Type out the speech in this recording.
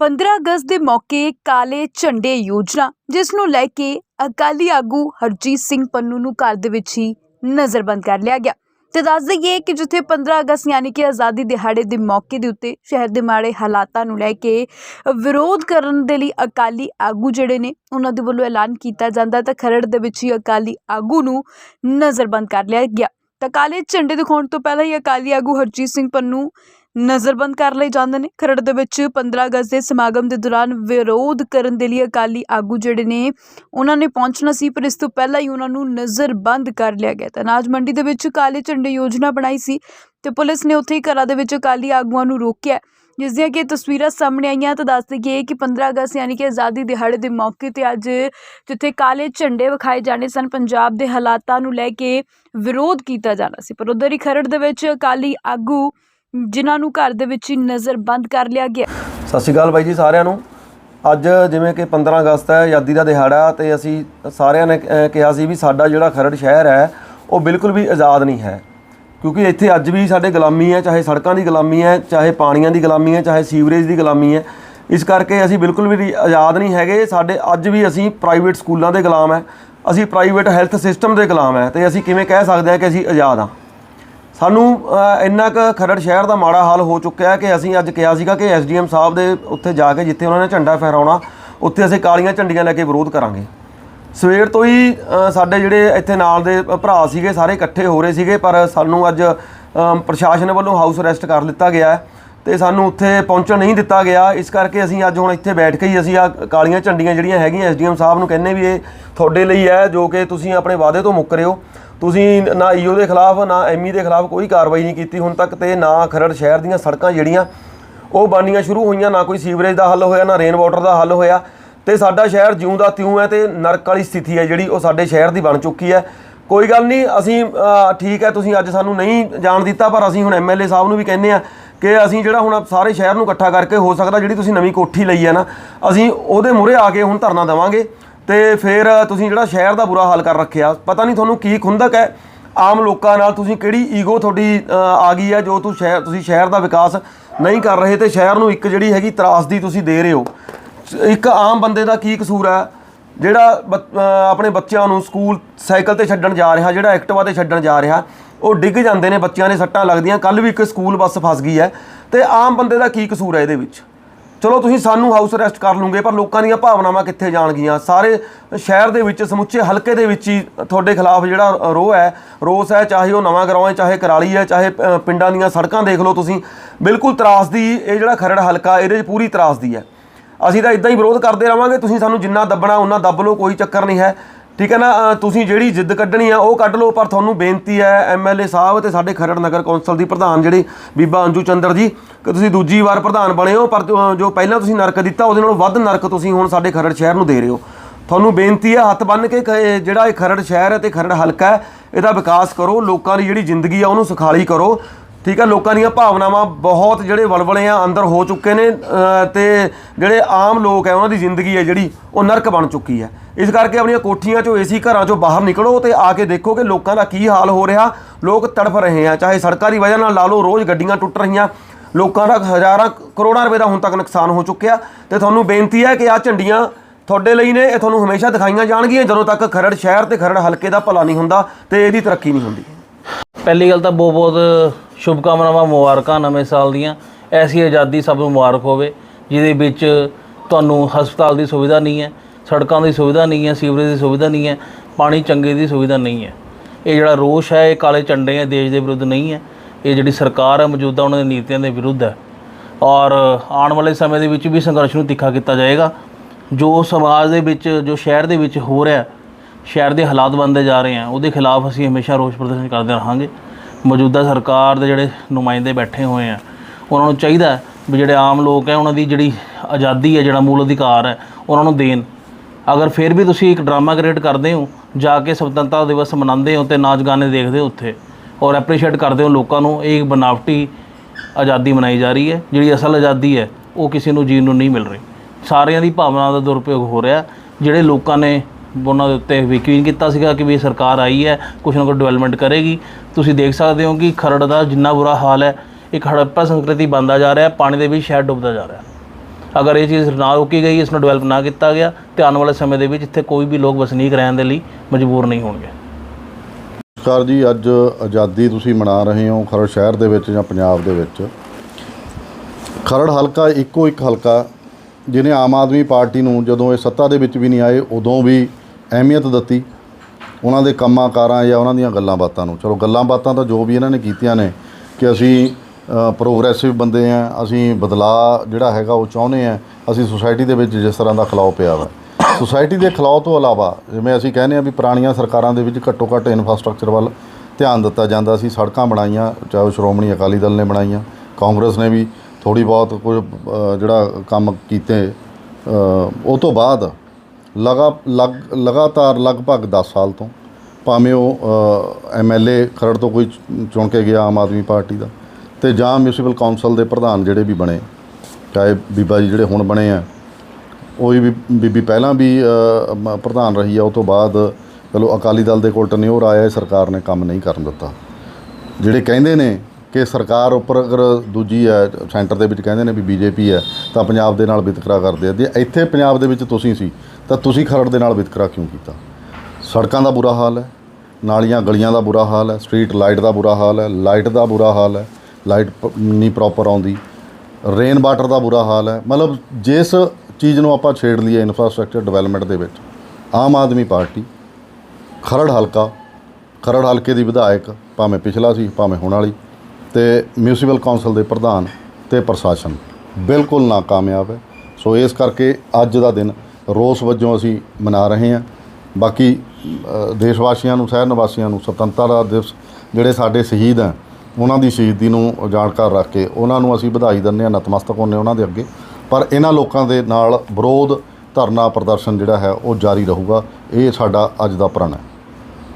15 ਅਗਸਤ ਦੇ ਮੌਕੇ ਕਾਲੇ ਝੰਡੇ ਯੋਜਨਾ, ਜਿਸ ਨੂੰ ਲੈ ਕੇ ਅਕਾਲੀ ਆਗੂ ਹਰਜੀਤ ਸਿੰਘ ਪੰਨੂ ਨੂੰ ਘਰ ਦੇ ਵਿੱਚ ਹੀ ਨਜ਼ਰਬੰਦ ਕਰ ਲਿਆ ਗਿਆ। ਤੇ ਦੱਸ ਦਈਏ ਕਿ ਜਿੱਥੇ 15 ਅਗਸਤ ਯਾਨੀ ਕਿ ਆਜ਼ਾਦੀ ਦਿਹਾੜੇ ਦੇ ਮੌਕੇ ਦੇ ਉੱਤੇ ਸ਼ਹਿਰ ਦੇ ਮਾੜੇ ਹਾਲਾਤਾਂ ਨੂੰ ਲੈ ਕੇ ਵਿਰੋਧ ਕਰਨ ਦੇ ਲਈ ਅਕਾਲੀ ਆਗੂ ਜਿਹੜੇ ਨੇ, ਉਹਨਾਂ ਦੇ ਵੱਲੋਂ ਐਲਾਨ ਕੀਤਾ ਜਾਂਦਾ ਤਾਂ ਖਰੜ ਦੇ ਵਿੱਚ ਹੀ ਅਕਾਲੀ ਆਗੂ ਨੂੰ ਨਜ਼ਰਬੰਦ ਕਰ ਲਿਆ ਗਿਆ। ਤਾਂ ਕਾਲੇ ਝੰਡੇ ਦਿਖਾਉਣ ਤੋਂ ਪਹਿਲਾਂ ਹੀ ਅਕਾਲੀ ਆਗੂ ਹਰਜੀਤ ਸਿੰਘ ਪੰਨੂ ਨਜ਼ਰਬੰਦ ਕਰ ਲਏ ਜਾਂਦੇ ਨੇ। ਖਰੜ ਦੇ ਵਿੱਚ 15 ਅਗਸਤ ਦੇ ਸਮਾਗਮ ਦੇ ਦੌਰਾਨ ਵਿਰੋਧ ਕਰਨ ਦੇ ਲਈ ਅਕਾਲੀ ਆਗੂ ਜਿਹੜੇ ਨੇ, ਉਹਨਾਂ ਨੇ ਪਹੁੰਚਣਾ ਸੀ, ਪਰ ਇਸ ਤੋਂ ਪਹਿਲਾਂ ਹੀ ਉਹਨਾਂ ਨੂੰ ਨਜ਼ਰਬੰਦ ਕਰ ਲਿਆ ਗਿਆ ਤਾਂ ਅਨਾਜ ਮੰਡੀ ਦੇ ਵਿੱਚ ਕਾਲੇ ਝੰਡੇ ਯੋਜਨਾ ਬਣਾਈ ਸੀ ਤੇ ਪੁਲਿਸ ਨੇ ਉੱਥੇ ਹੀ ਘਰਾਂ ਦੇ ਵਿੱਚ ਅਕਾਲੀ ਆਗੂਆਂ ਨੂੰ ਰੋਕਿਆ। ਜਿਸ ਦੀਆਂ ਕਿ ਤਸਵੀਰਾਂ ਸਾਹਮਣੇ ਆਈਆਂ ਤਾਂ ਦੱਸ ਦਈਏ ਕਿ 15 ਅਗਸਤ ਯਾਨੀ ਕਿ ਆਜ਼ਾਦੀ ਦਿਹਾੜੇ ਦੇ ਮੌਕੇ ਤੇ ਅੱਜ ਜਿੱਥੇ ਕਾਲੇ ਝੰਡੇ ਵਿਖਾਏ ਜਾਣੇ ਸਨ, ਪੰਜਾਬ ਦੇ ਹਾਲਾਤਾਂ ਨੂੰ ਲੈ ਕੇ ਵਿਰੋਧ ਕੀਤਾ ਜਾਣਾ ਸੀ। ਪਰ ਉਧਰ ਹੀ ਖਰੜ ਦੇ ਵਿੱਚ ਅਕਾਲੀ ਆਗੂ ਜਿਨ੍ਹਾਂ ਨੂੰ ਘਰ ਦੇ ਵਿੱਚ ਹੀ ਨਜ਼ਰਬੰਦ ਕਰ ਲਿਆ ਗਿਆ। ਸਤਿ ਸ਼੍ਰੀ ਅਕਾਲ ਬਾਈ ਜੀ ਸਾਰਿਆਂ ਨੂੰ। ਅੱਜ ਜਿਵੇਂ ਕਿ 15 ਅਗਸਤ ਹੈ ਆਜ਼ਾਦੀ ਦਾ ਦਿਹਾੜਾ ਤੇ ਅਸੀਂ ਸਾਰਿਆਂ ਨੇ ਅਹ, ਕਿਹਾ ਸੀ ਵੀ ਸਾਡਾ ਜਿਹੜਾ ਖਰੜ ਸ਼ਹਿਰ ਹੈ ਉਹ ਬਿਲਕੁਲ ਵੀ ਆਜ਼ਾਦ ਨਹੀਂ ਹੈ। ਕਿਉਂਕਿ ਇੱਥੇ ਅੱਜ ਵੀ ਸਾਡੇ ਗੁਲਾਮੀ ਹੈ ਚਾਹੇ ਸੜਕਾਂ ਦੀ ਗੁਲਾਮੀ ਹੈ ਚਾਹੇ ਪਾਣੀਆਂ ਦੀ ਗੁਲਾਮੀ ਹੈ ਚਾਹੇ ਸੀਵਰੇਜ ਦੀ ਗੁਲਾਮੀ ਹੈ। ਇਸ ਕਰਕੇ ਅਸੀਂ ਬਿਲਕੁਲ ਵੀ ਆਜ਼ਾਦ ਨਹੀਂ ਹੈਗੇ। ਸਾਡੇ ਅੱਜ ਵੀ ਅਸੀਂ ਪ੍ਰਾਈਵੇਟ ਸਕੂਲਾਂ ਦੇ ਗੁਲਾਮ ਹੈ। ਅਸੀਂ ਪ੍ਰਾਈਵੇਟ ਹੈਲਥ ਸਿਸਟਮ ਦੇ ਗੁਲਾਮ ਹੈ ਤੇ ਅਸੀਂ ਕਿਵੇਂ ਕਹਿ ਸਕਦੇ ਹਾਂ ਕਿ ਅਸੀਂ ਆਜ਼ਾਦ ਹਾਂ। ਸਾਨੂੰ ਇੰਨਾ ਕੁ ਖਰੜ ਸ਼ਹਿਰ ਦਾ ਮਾੜਾ ਹਾਲ ਹੋ ਚੁੱਕਿਆ ਕਿ ਅਸੀਂ ਅੱਜ ਕਿਹਾ ਸੀਗਾ ਕਿ ਐਸਡੀਐਮ ਸਾਹਿਬ ਦੇ ਉੱਥੇ ਜਾ ਕੇ ਜਿੱਥੇ ਉਹਨਾਂ ਨੇ ਝੰਡਾ ਫਹਿਰਾਉਣਾ, ਉੱਥੇ ਅਸੀਂ ਕਾਲੀਆਂ ਝੰਡੀਆਂ ਲੈ ਕੇ ਵਿਰੋਧ ਕਰਾਂਗੇ। ਸਵੇਰ ਤੋਂ ਹੀ ਸਾਡੇ ਜਿਹੜੇ ਇੱਥੇ ਨਾਲ ਦੇ ਭਰਾ ਸੀਗੇ, ਸਾਰੇ ਇਕੱਠੇ ਹੋ ਰਹੇ ਸੀਗੇ, ਪਰ ਸਾਨੂੰ ਅੱਜ ਪ੍ਰਸ਼ਾਸਨ ਵੱਲੋਂ ਹਾਊਸ ਅਰੈਸਟ ਕਰ ਲਿੱਤਾ ਗਿਆ ਹੈ। ਤੇ ਸਾਨੂੰ ਉੱਥੇ ਪਹੁੰਚਣ ਨਹੀਂ ਦਿੱਤਾ ਗਿਆ। ਇਸ ਕਰਕੇ ਅਸੀਂ ਅੱਜ ਹੁਣ ਇੱਥੇ ਬੈਠ ਕੇ ਹੀ ਅਸੀਂ ਆ ਕਾਲੀਆਂ ਝੰਡੀਆਂ ਜਿਹੜੀਆਂ ਹੈਗੀਆਂ ਐਸਡੀਐਮ ਸਾਹਿਬ ਨੂੰ ਕਹਿੰਨੇ ਵੀ ਇਹ ਤੁਹਾਡੇ ਲਈ ਹੈ, ਜੋ ਕਿ ਤੁਸੀਂ ਆਪਣੇ ਵਾਅਦੇ ਤੋਂ ਮੁੱਕ ਰਹੇ ਹੋ। ਤੁਸੀਂ ਨਾ ਈਓ ਦੇ ਖਿਲਾਫ, ਨਾ ਐਮਈ ਦੇ ਖਿਲਾਫ ਕੋਈ ਕਾਰਵਾਈ ਨਹੀਂ ਕੀਤੀ ਹੁਣ ਤੱਕ ਤੇ ਨਾ ਖਰੜ ਸ਼ਹਿਰ ਦੀਆਂ ਸੜਕਾਂ ਜਿਹੜੀਆਂ, ਉਹ ਬਣਨੀਆਂ ਸ਼ੁਰੂ ਹੋਈਆਂ, ਨਾ ਕੋਈ ਸੀਵਰੇਜ ਦਾ ਹੱਲ ਹੋਇਆ, ਨਾ ਰੇਨ ਵਾਟਰ ਦਾ ਹੱਲ ਹੋਇਆ। ਤੇ ਸਾਡਾ ਸ਼ਹਿਰ ਜਿਉਂ ਦਾ ਤਿਉਂ ਹੈ ਤੇ ਨਰਕ ਵਾਲੀ ਸਥਿਤੀ ਹੈ ਜਿਹੜੀ, ਉਹ ਸਾਡੇ ਸ਼ਹਿਰ ਦੀ ਬਣ ਚੁੱਕੀ ਹੈ। ਕੋਈ ਗੱਲ ਨਹੀਂ, ਅਸੀਂ ਠੀਕ ਹੈ, ਤੁਸੀਂ ਅੱਜ ਸਾਨੂੰ ਨਹੀਂ ਜਾਣ ਦਿੱਤਾ, ਪਰ ਅਸੀਂ ਹੁਣ ਐਮਐਲਏ ਸਾਹਿਬ ਨੂੰ ਵੀ ਕਹਿੰਨੇ ਆ ਕਿ ਅਸੀਂ ਜਿਹੜਾ ਹੁਣ ਸਾਰੇ ਸ਼ਹਿਰ ਨੂੰ ਇਕੱਠਾ ਕਰਕੇ ਹੋ ਸਕਦਾ ਜਿਹੜੀ ਤੁਸੀਂ ਨਵੀਂ ਕੋਠੀ ਲਈ ਹੈ ਨਾ, ਅਸੀਂ ਉਹਦੇ ਮੂਹਰੇ ਆ ਕੇ ਹੁਣ ਧਰਨਾ ਦੇਵਾਂਗੇ ਤੇ ਫਿਰ ਤੁਸੀਂ ਜਿਹੜਾ ਸ਼ਹਿਰ ਦਾ ਬੁਰਾ ਹਾਲ ਕਰ ਰੱਖਿਆ, ਪਤਾ ਨਹੀਂ ਤੁਹਾਨੂੰ ਕੀ ਖੁੰਦਕ ਹੈ, ਆਮ ਲੋਕਾਂ ਨਾਲ ਤੁਸੀਂ ਕਿਹੜੀ ਈਗੋ ਤੁਹਾਡੀ ਆ ਗਈ ਹੈ ਜੋ ਤੂੰ ਸ਼ਹਿਰ, ਤੁਸੀਂ ਸ਼ਹਿਰ ਦਾ ਵਿਕਾਸ ਨਹੀਂ ਕਰ ਰਹੇ ਤੇ ਸ਼ਹਿਰ ਨੂੰ ਇੱਕ ਜਿਹੜੀ ਹੈਗੀ ਤਰਾਸਦੀ ਤੁਸੀਂ ਦੇ ਰਹੇ ਹੋ। ਇੱਕ ਆਮ ਬੰਦੇ ਦਾ ਕੀ ਕਸੂਰ ਹੈ, ਜਿਹੜਾ ਬੱਚ- ਆਪਣੇ ਬੱਚਿਆਂ ਨੂੰ ਸਕੂਲ ਸਾਈਕਲ ਤੇ ਛੱਡਣ ਜਾ ਰਿਹਾ, ਜਿਹੜਾ ਐਕਟਿਵਾ ਤੇ ਛੱਡਣ ਜਾ ਰਿਹਾ ਉਹ ਡਿੱਗ ਜਾਂਦੇ ਨੇ, ਬੱਚਿਆਂ ਦੇ ਸੱਟਾਂ ਲੱਗਦੀਆਂ ਕੱਲ ਵੀ ਇੱਕ ਸਕੂਲ ਬੱਸ ਫਸ ਗਈ ਹੈ। ਤੇ ਆਮ ਬੰਦੇ ਦਾ ਕੀ ਕਸੂਰ ਹੈ ਇਹਦੇ ਵਿੱਚ? ਚਲੋ, ਤੁਸੀਂ ਸਾਨੂੰ ਹਾਊਸ ਅਰੈਸਟ ਕਰ ਲੂਗੇ, ਪਰ ਲੋਕਾਂ ਦੀਆਂ ਭਾਵਨਾਵਾਂ ਕਿੱਥੇ ਜਾਣਗੀਆਂ? ਸਾਰੇ ਸ਼ਹਿਰ ਦੇ ਵਿੱਚ, ਸਮੁੱਚੇ ਹਲਕੇ ਦੇ ਵਿੱਚ ਹੀ ਤੁਹਾਡੇ ਖਿਲਾਫ ਜਿਹੜਾ ਰੋਹ ਹੈ, ਰੋਸ ਹੈ, ਚਾਹੇ ਉਹ ਨਵਾਂ ਗਰਾਉਂ ਹੈ, ਚਾਹੇ ਕਰਾਲੀ ਹੈ, ਚਾਹੇ ਪਿੰਡਾਂ ਦੀਆਂ ਸੜਕਾਂ ਦੇਖ ਲਓ ਤੁਸੀਂ, ਬਿਲਕੁਲ ਤਰਾਸਦੀ ਇਹ ਜਿਹੜਾ ਖਰੜ ਹਲਕਾ, ਇਹਦੇ 'ਚ ਪੂਰੀ ਤਰਾਸਦੀ ਹੈ। ਅਸੀਂ ਤਾਂ ਇਦਾਂ ਹੀ ਵਿਰੋਧ ਕਰਦੇ ਰਵਾਂਗੇ, ਤੁਸੀਂ ਸਾਨੂੰ ਜਿੰਨਾ ਦੱਬਣਾ ਉਹਨਾਂ ਦੱਬ ਲਓ, ਕੋਈ ਚੱਕਰ ਨਹੀਂ ਹੈ। ਠੀਕ ਹੈ ਨਾ ਅ, ਤੁਸੀਂ ਜਿਹੜੀ ਜਿੱਦ ਕੱਢਣੀ ਆ ਉਹ ਕੱਢ ਲਓ ਪਰ ਤੁਹਾਨੂੰ ਬੇਨਤੀ ਹੈ ਐਮਐਲਏ ਸਾਹਿਬ ਤੇ ਸਾਡੇ ਖਰੜ ਨਗਰ ਕੌਂਸਲ ਦੀ ਪ੍ਰਧਾਨ ਜਿਹੜੇ ਬੀਬਾ ਅੰਜੂ ਚੰਦਰ ਜੀ ਕਿ ਤੁਸੀਂ ਦੂਜੀ ਵਾਰ ਪ੍ਰਧਾਨ ਬਣੇ ਹੋ ਪਰ ਜੋ- ਜੋ ਪਹਿਲਾਂ ਤੁਸੀਂ ਨਰਕ ਦਿੱਤਾ ਉਹਦੇ ਨਾਲੋਂ ਵੱਧ ਨਰਕ ਤੁਸੀਂ ਹੁਣ ਸਾਡੇ ਖਰੜ ਸ਼ਹਿਰ ਨੂੰ ਦੇ ਰਹੇ ਹੋ। ਤੁਹਾਨੂੰ ਬੇਨਤੀ ਹੈ ਹੱਥ ਬੰਨ੍ਹ ਕੇ ਕਿ ਇਹ ਜਿਹੜਾ ਇਹ ਖਰੜ ਸ਼ਹਿਰ ਹੈ ਤੇ ਖਰੜ ਹਲਕਾ ਹੈ ਇਹਦਾ ਵਿਕਾਸ ਕਰੋ ਲੋਕਾਂ ਦੀ ਜਿਹੜੀ ਜ਼ਿੰਦਗੀ ਆ ਉਹਨੂੰ ਸੁਖਾਲੀ ਕਰੋ। ਠੀਕ ਆ ਲੋਕਾਂ ਦੀਆਂ ਭਾਵਨਾਵਾਂ ਬਹੁਤ ਜਿਹੜੇ ਵਲਵਲੇ ਆ ਅੰਦਰ ਹੋ ਚੁੱਕੇ ਨੇ ਅ, ਤੇ ਜਿਹੜੇ ਆਮ ਲੋਕ ਹੈ ਉਹਨਾਂ ਦੀ ਜ਼ਿੰਦਗੀ ਹੈ ਜਿਹੜੀ ਉਹ ਨਰਕ ਬਣ ਚੁੱਕੀ ਹੈ ਇਸ ਕਰਕੇ ਆਪਣੀਆਂ ਕੋਠੀਆਂ ਚੋਂ ਏਸੀ ਘਰਾਂ ਚੋਂ ਬਾਹਰ ਨਿਕਲੋ ਤੇ ਆ ਕੇ ਦੇਖੋ ਕਿ ਲੋਕਾਂ ਦਾ ਕੀ ਹਾਲ ਹੋ ਰਿਹਾ। ਲੋਕ ਤੜਫ ਰਹੇ ਆ ਚਾਹੇ ਸੜਕਾਂ ਦੀ ਵਜ੍ਹਾ ਨਾਲ ਲਾ ਲਓ ਰੋਜ਼ ਗੱਡੀਆਂ ਟੁੱਟ ਰਹੀਆਂ। ਲੋਕਾਂ ਦਾ ਹਜ਼ਾਰਾਂ ਕਰੋੜਾਂ ਰੁਪਏ ਦਾ ਹੁਣ ਤੱਕ ਨੁਕਸਾਨ ਹੋ ਚੁੱਕਿਆ। ਤੇ ਤੁਹਾਨੂੰ ਬੇਨਤੀ ਹੈ ਕਿ ਆ ਝੰਡੀਆਂ ਤੁਹਾਡੇ ਲਈ ਨੇ ਇਹ ਤੁਹਾਨੂੰ ਹਮੇਸ਼ਾ ਦਿਖਾਈਆਂ ਜਾਣਗੀਆਂ। ਜਦੋਂ ਤੱਕ ਖਰੜ ਸ਼ਹਿਰ ਤੇ ਖਰੜ ਹਲਕੇ ਦਾ ਭਲਾ ਨਹੀਂ ਹੁੰਦਾ ਤੇ ਇਹਦੀ ਤਰੱਕੀ ਨਹੀਂ ਹੁੰਦੀ। ਪਹਿਲੀ ਗੱਲ ਤਾਂ ਬਹੁਤ ਬਹੁਤ ਸ਼ੁਭਕਾਮਨਾਵਾਂ ਮੁਬਾਰਕਾਂ ਨਵੇਂ ਸਾਲ ਦੀਆਂ। ਐਸੀ ਆਜ਼ਾਦੀ ਸਭ ਨੂੰ ਮੁਬਾਰਕ ਹੋਵੇ, ਜਿਹਦੇ ਵਿੱਚ ਤੁਹਾਨੂੰ ਹਸਪਤਾਲ ਦੀ ਸੁਵਿਧਾ ਨਹੀਂ ਹੈ, ਸੜਕਾਂ ਦੀ ਸੁਵਿਧਾ ਨਹੀਂ ਹੈ, ਸੀਵਰੇਜ ਦੀ ਸੁਵਿਧਾ ਨਹੀਂ ਹੈ, ਪਾਣੀ ਚੰਗੇ ਦੀ ਸੁਵਿਧਾ ਨਹੀਂ ਹੈ। ਇਹ ਜਿਹੜਾ ਰੋਸ਼ ਹੈ, ਇਹ ਕਾਲੇ ਝੰਡੇ ਹੈ, ਦੇਸ਼ ਦੇ ਵਿਰੁੱਧ ਨਹੀਂ ਹੈ। ਇਹ ਜਿਹੜੀ ਸਰਕਾਰ ਹੈ, ਮੌਜੂਦਾ ਉਹਨਾਂ ਦੇ ਨੀਤੀਆਂ ਦੇ ਵਿਰੁੱਧ ਹੈ। ਔਰ ਆਉਣ ਵਾਲੇ ਸਮੇਂ ਦੇ ਵਿੱਚ ਵੀ ਸੰਘਰਸ਼ ਨੂੰ ਤਿੱਖਾ ਕੀਤਾ ਜਾਏਗਾ। ਜੋ ਸਮਾਜ ਦੇ ਵਿੱਚ, ਜੋ ਸ਼ਹਿਰ ਦੇ ਵਿੱਚ ਹੋ ਰਿਹਾ ਸ਼ਹਿਰ ਦੇ ਹਾਲਾਤ ਬਣਦੇ ਜਾ ਰਹੇ ਆ ਉਹਦੇ ਖਿਲਾਫ ਅਸੀਂ ਹਮੇਸ਼ਾ ਰੋਸ ਪ੍ਰਦਰਸ਼ਨ ਕਰਦੇ ਰਹਾਂਗੇ। ਮੌਜੂਦਾ ਸਰਕਾਰ ਦੇ ਜਿਹੜੇ ਨੁਮਾਇੰਦੇ ਬੈਠੇ ਹੋਏ ਆ, ਉਹਨਾਂ ਨੂੰ ਚਾਹੀਦਾ ਵੀ ਜਿਹੜੇ ਆਮ ਲੋਕ ਹੈ, ਉਹਨਾਂ ਦੀ ਜਿਹੜੀ ਆਜ਼ਾਦੀ ਹੈ, ਜਿਹੜਾ ਮੂਲ ਅਧਿਕਾਰ ਹੈ, ਉਹਨਾਂ ਨੂੰ ਦੇਣ। ਅਗਰ ਫਿਰ ਵੀ ਤੁਸੀਂ ਇੱਕ ਡਰਾਮਾ ਕ੍ਰੀਏਟ ਕਰਦੇ ਹੋ, ਜਾ ਕੇ ਸੁਤੰਤਰਤਾ ਦਿਵਸ ਮਨਾਉਂਦੇ ਹੋ ਤੇ ਨਾਚ ਗਾਣੇ ਦੇਖਦੇ ਹੋ ਉੱਥੇ ਔਰ ਐਪਰੀਸ਼ੀਏਟ ਕਰਦੇ ਹੋ ਲੋਕਾਂ ਨੂੰ, ਇਹ ਇੱਕ ਬਨਾਵਟੀ ਆਜ਼ਾਦੀ ਮਨਾਈ ਜਾ ਰਹੀ ਹੈ, ਜਿਹੜੀ ਅਸਲ ਆਜ਼ਾਦੀ ਹੈ, ਉਹ ਕਿਸੇ ਨੂੰ ਜੀਣ ਨੂੰ ਨਹੀਂ ਮਿਲ ਰਹੀ। ਸਾਰਿਆਂ ਦੀ ਭਾਵਨਾ ਦਾ ਦੁਰਪਯੋਗ ਹੋ ਰਿਹਾ, ਜਿਹੜੇ ਲੋਕਾਂ ਨੇ ਉਹਨਾਂ ਦੇ ਉੱਤੇ ਯਕੀਨ ਕੀਤਾ ਸੀਗਾ ਕਿ ਵੀ ਸਰਕਾਰ ਆਈ ਹੈ, ਕੁਛ ਨਾ ਕੁਛ ਡਿਵੈਲਪਮੈਂਟ ਕਰੇਗੀ। ਤੁਸੀਂ ਦੇਖ ਸਕਦੇ ਹੋ ਕਿ ਖਰੜ ਦਾ ਜਿੰਨਾ ਬੁਰਾ ਹਾਲ ਹੈ, ਇੱਕ ਹੜੱਪਾ ਸੰਸਕ੍ਰਿਤੀ ਬਣਦਾ ਜਾ ਰਿਹਾ ਹੈ ਪਾਣੀ ਦੇ ਵਿੱਚ ਸ਼ਹਿਰ ਡੁੱਬਦਾ ਜਾ ਰਿਹਾ। ਹੈ ਅਗਰ ਇਹ ਚੀਜ਼ ਨਾ ਰੋਕੀ ਗਈ, ਇਸ ਨੂੰ ਡਿਵੈਲਪ ਨਾ ਕੀਤਾ ਗਿਆ, ਤੇ ਆਉਣ ਵਾਲੇ ਸਮੇਂ ਦੇ ਵਿੱਚ ਇੱਥੇ ਕੋਈ ਵੀ ਲੋਕ ਵਸਨੀਕ ਰਹਿਣ ਦੇ ਲਈ ਮਜਬੂਰ ਨਹੀਂ ਹੋਣਗੇ। ਨਮਸਕਾਰ ਜੀ, ਅੱਜ ਆਜ਼ਾਦੀ ਤੁਸੀਂ ਮਨਾ ਰਹੇ ਹੋ ਖਰੜ ਸ਼ਹਿਰ ਦੇ ਵਿੱਚ ਜਾਂ ਪੰਜਾਬ ਦੇ ਵਿੱਚ? ਖਰੜ ਹਲਕਾ ਇੱਕੋ ਇੱਕ ਹਲਕਾ, ਜਿਹਨੇ ਆਮ ਆਦਮੀ ਪਾਰਟੀ ਨੂੰ ਜਦੋਂ ਇਹ ਸੱਤਾ ਦੇ ਵਿੱਚ ਵੀ ਨਹੀਂ ਆਏ, ਉਦੋਂ ਵੀ ਅਹਿਮੀਅਤ ਦਿੱਤੀ, ਉਹਨਾਂ ਦੇ ਕੰਮਾਂ ਕਾਰਾਂ ਜਾਂ ਉਹਨਾਂ ਦੀਆਂ ਗੱਲਾਂ ਬਾਤਾਂ ਨੂੰ। ਚਲੋ, ਗੱਲਾਂ ਬਾਤਾਂ ਤਾਂ ਜੋ ਵੀ ਇਹਨਾਂ ਨੇ ਕੀਤੀਆਂ ਨੇ ਕਿ ਅਸੀਂ ਪ੍ਰੋਗਰੈਸਿਵ ਬੰਦੇ ਆ ਅਸੀਂ ਬਦਲਾਅ ਜਿਹੜਾ ਹੈਗਾ ਉਹ ਚਾਹੁੰਦੇ ਆ ਅਸੀਂ ਸੁਸਾਇਟੀ ਦੇ ਵਿੱਚ ਜਿਸ ਤਰ੍ਹਾਂ ਦਾ ਖਲਾਓ ਪਿਆ ਵਾ। ਸੁਸਾਇਟੀ ਦੇ ਖਲਾਓ ਤੋਂ ਇਲਾਵਾ ਜਿਵੇਂ ਅਸੀਂ ਕਹਿੰਦੇ ਆ ਵੀ ਪੁਰਾਣੀਆਂ ਸਰਕਾਰਾਂ ਦੇ ਵਿੱਚ ਘੱਟੋ ਘੱਟ ਇਨਫਰਾਸਟ੍ਰਕਚਰ ਵੱਲ ਧਿਆਨ ਦਿੱਤਾ ਜਾਂਦਾ ਸੀ, ਸੜਕਾਂ ਬਣਾਈਆਂ, ਚਾਹੇ ਉਹ ਸ਼੍ਰੋਮਣੀ ਅਕਾਲੀ ਦਲ ਨੇ ਬਣਾਈਆਂ, ਕਾਂਗਰਸ ਨੇ ਵੀ ਥੋੜੀ ਬਹੁਤ ਕੁਝ ਜਿਹੜਾ ਕੰਮ ਕੀਤੇ ਉਹ ਤੋਂ ਬਾਅਦ ਲਗਾ ਲਗ ਲਗਾਤਾਰ ਲਗਭਗ 10 ਸਾਲ ਤੋਂ। ਭਾਵੇਂ ਉਹ ਐਮਐਲਏ ਖਰੜ ਤੋਂ ਕੋਈ ਚੁਣ ਕੇ ਗਿਆ ਆਮ ਆਦਮੀ ਪਾਰਟੀ ਦਾ ਤੇ ਜਾਂ ਮਿਊਨਿਸਪਲ ਕਾਉਂਸਲ ਦੇ ਪ੍ਰਧਾਨ ਜਿਹੜੇ ਵੀ ਬਣੇ, ਚਾਹੇ ਬੀਬਾ ਜੀ ਜਿਹੜੇ ਹੁਣ ਬਣੇ ਆ, ਉਹ ਵੀ ਬੀਬੀ ਪਹਿਲਾਂ ਵੀ ਪ੍ਰਧਾਨ ਰਹੀ ਆ, ਉਹ ਤੋਂ ਬਾਅਦ ਚਲੋ ਅਕਾਲੀ ਦਲ ਦੇ ਕੋਲ ਟਨਿਓਰ ਆਇਆ ਸਰਕਾਰ ਨੇ ਕੰਮ ਨਹੀਂ ਕਰਨ ਦਿੱਤਾ। ਜਿਹੜੇ ਕਹਿੰਦੇ ਨੇ ਕਿ ਸਰਕਾਰ ਉੱਪਰ ਅਗਰ ਦੂਜੀ ਹੈ, ਸੈਂਟਰ ਦੇ ਵਿੱਚ ਕਹਿੰਦੇ ਨੇ ਵੀ ਬੀਜੇਪੀ ਹੈ, ਤਾਂ ਪੰਜਾਬ ਦੇ ਨਾਲ ਵਿਤਕਰਾ ਕਰਦੇ ਆ। ਜੇ ਇੱਥੇ ਪੰਜਾਬ ਦੇ ਵਿੱਚ ਤੁਸੀਂ ਸੀ ਤਾਂ ਤੁਸੀਂ ਖਰੜ ਦੇ ਨਾਲ ਵਿਤਕਰਾ ਕਿਉਂ ਕੀਤਾ? ਸੜਕਾਂ ਦਾ ਬੁਰਾ ਹਾਲ ਹੈ, ਨਾਲੀਆਂ ਗਲੀਆਂ ਦਾ ਬੁਰਾ ਹਾਲ ਹੈ ਸਟਰੀਟ ਲਾਈਟ ਦਾ ਬੁਰਾ ਹਾਲ ਹੈ ਲਾਈਟ ਦਾ ਬੁਰਾ ਹਾਲ ਹੈ ਲਾਈਟ ਨਹੀਂ ਪ੍ਰੋਪਰ ਆਉਂਦੀ ਰੇਨ ਵਾਟਰ ਦਾ ਬੁਰਾ ਹਾਲ ਹੈ। ਮਤਲਬ ਜਿਸ ਚੀਜ਼ ਨੂੰ ਆਪਾਂ ਛੇੜ ਲਈਏ ਇਨਫਰਾਸਟ੍ਰਕਚਰ ਡਿਵੈਲਪਮੈਂਟ ਦੇ ਵਿੱਚ, ਆਮ ਆਦਮੀ ਪਾਰਟੀ, ਖਰੜ ਹਲਕਾ, ਖਰੜ ਹਲਕੇ ਦੀ ਵਿਧਾਇਕ, ਭਾਵੇਂ ਪਿਛਲਾ ਸੀ, ਭਾਵੇਂ ਹੁਣ ਵਾਲੀ, ਤੇ ਮਿਊਨਿਸਪਲ ਕਾਉਂਸਲ ਦੇ ਪ੍ਰਧਾਨ ਤੇ ਪ੍ਰਸ਼ਾਸਨ, ਬਿਲਕੁਲ ਨਾਕਾਮਯਾਬ ਹੈ। ਸੋ ਇਸ ਕਰਕੇ ਅੱਜ ਦਾ ਦਿਨ ਰੋਸ ਵਜੋਂ ਅਸੀਂ ਮਨਾ ਰਹੇ ਹਾਂ। ਬਾਕੀ ਦੇਸ਼ ਵਾਸੀਆਂ ਨੂੰ, ਸ਼ਹਿਰ ਨਿਵਾਸੀਆਂ ਨੂੰ ਸੁਤੰਤਰਤਾ ਦਿਵਸ ਜਿਹੜੇ ਸਾਡੇ ਸ਼ਹੀਦ ਹੈ, ਉਹਨਾਂ ਦੀ ਸ਼ਹੀਦੀ ਨੂੰ ਜਾਣਕਾਰ ਰੱਖ ਕੇ ਉਹਨਾਂ ਨੂੰ ਅਸੀਂ ਵਧਾਈ ਦਿੰਦੇ ਹਾਂ, ਨਤਮਸਤਕ ਹੁੰਦੇ ਹਾਂ ਉਹਨਾਂ ਦੇ ਅੱਗੇ। ਪਰ ਇਹਨਾਂ ਲੋਕਾਂ ਦੇ ਨਾਲ ਵਿਰੋਧ ਧਰਨਾ ਪ੍ਰਦਰਸ਼ਨ ਜਿਹੜਾ ਹੈ, ਉਹ ਜਾਰੀ ਰਹੂਗਾ। ਇਹ ਸਾਡਾ ਅੱਜ ਦਾ ਪ੍ਰਣ ਹੈ।